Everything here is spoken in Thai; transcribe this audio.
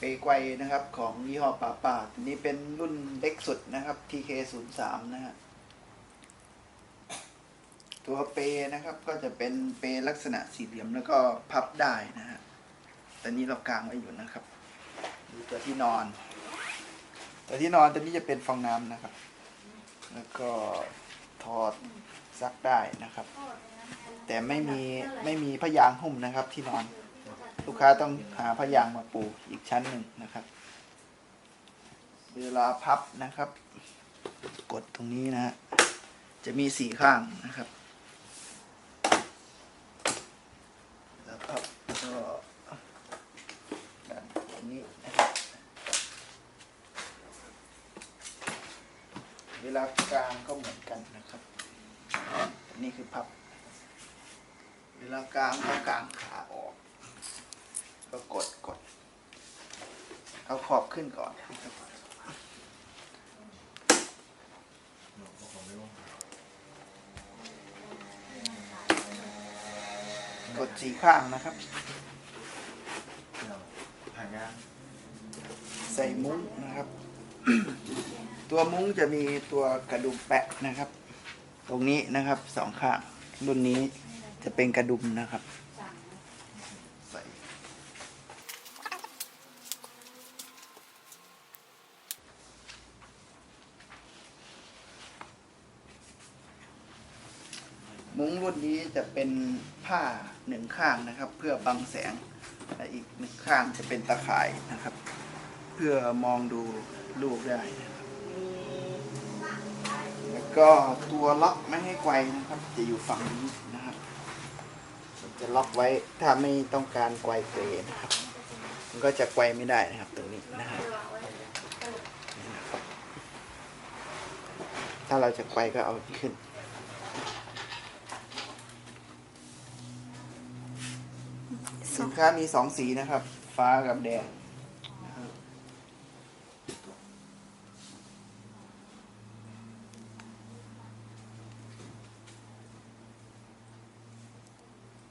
เปไกวนะครับของยี่ห้อป่าป่าตัวนี้เป็นรุ่นเล็กสุดนะครับ TK03 นะฮะตัวเปนะครับก็จะเป็นเปลักษณะสี่เหลี่ยมแล้วก็พับได้นะฮะแต่นี้เรากางไว้อยู่นะครับดูตัวที่นอนตัวที่นอนตัวนี้จะเป็นฟองน้ำนะครับ แล้วก็ถอดซักได้นะครับ แต่ไม่มีไม่มีพยางหุ้มนะครับที่นอน ลูกค้าต้องหาพยางมาปูอีกชั้นหนึ่งนะครับ เวลาพับนะครับ กดตรงนี้นะฮะจะมีสี่ข้างนะครับแล้วพับก็ดันตรงนี้นะครับ เวลากลางก็เหมือนกันนะครับนนี่คือพับ เวลากลางก็กลางขาออก ก็กดกด เอาขอบขึ้นก่อน กดสีข้างนะครับ ผ่านงานใส่มุ้งนะครับ ตัวมุ้งจะมีตัวกระดุมแปะนะครับ ตรงนี้นะครับสองข้างรุ่นนี้จะเป็นกระดุมนะครับ มุ้งรุ่นนี้จะเป็นผ้าหนึ่งข้างนะครับ เพื่อบังแสงและอีกหนึ่งข้างจะเป็นตะข่ายนะครับ เพื่อมองดูลูกได้นะครับแล้วก็ตัวล็อกไม่ให้ไกวนะครับ จะอยู่ฝั่งนี้นะครับจะล็อกไว้ถ้าไม่ต้องการไกวเกรนะครับ มันก็จะไกวไม่ได้นะครับ ตรงนี้นะครับถ้าเราจะไกวก็เอาขึ้น สินค้ามีสองสีนะครับ ฟ้ากับแดง